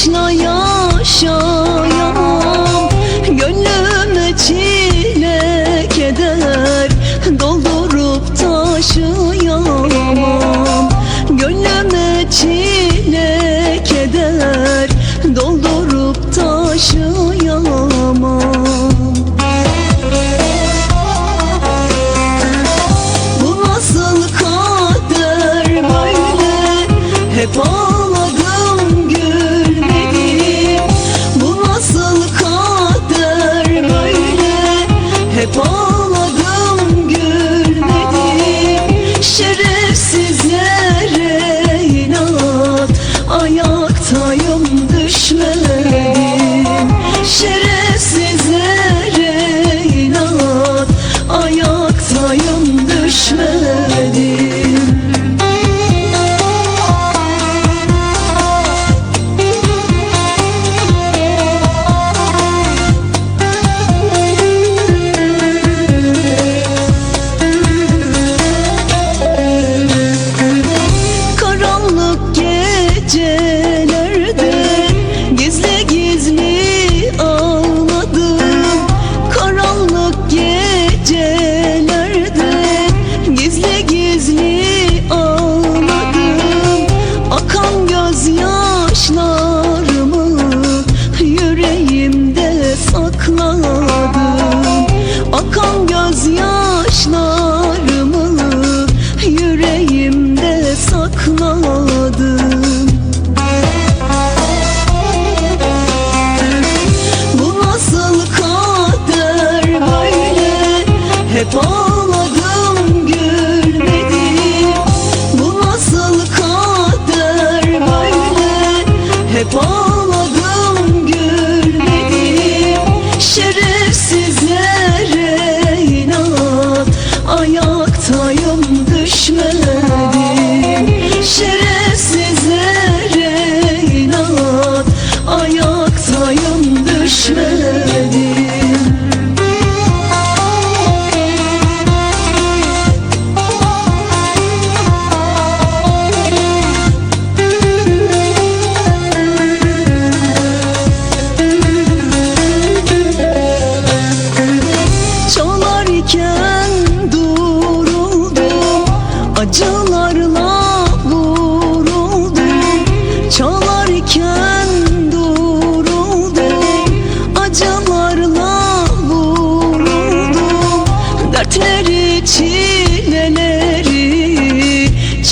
aşina yaşayamam Gönlüme çile keder doldurup taşıyamam. Gönlüme çile keder doldurup taşıyamam. Bu nasıl kader böyle? Hep ağır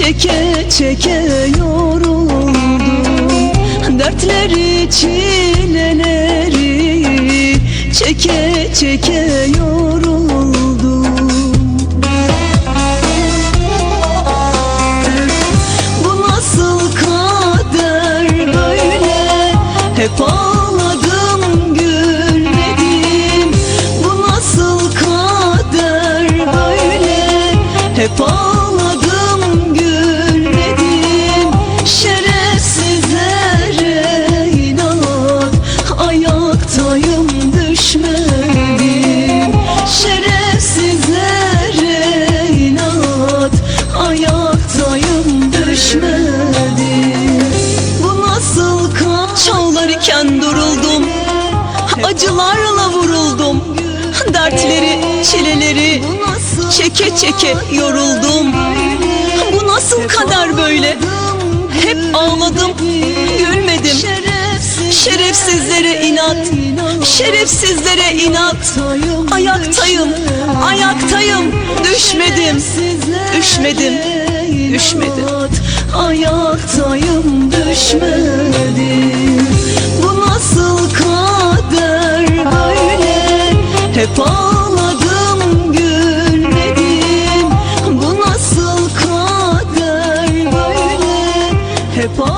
Çeke çeke yoruldum. Dertleri çileleri Çeke çeke yoruldum. Ağrıla vuruldum. Dertleri, çileleri Çeke çeke yoruldum. Bu nasıl kader böyle? Hep ağladım Gülmedim. Şerefsizlere inat Şerefsizlere inat. Ayaktayım Ayaktayım Düşmedim Üşmedim Üşmedim Ayaktayım düşmedim. Ağladım gülmedim Bu nasıl kader böyle? Hep ağladım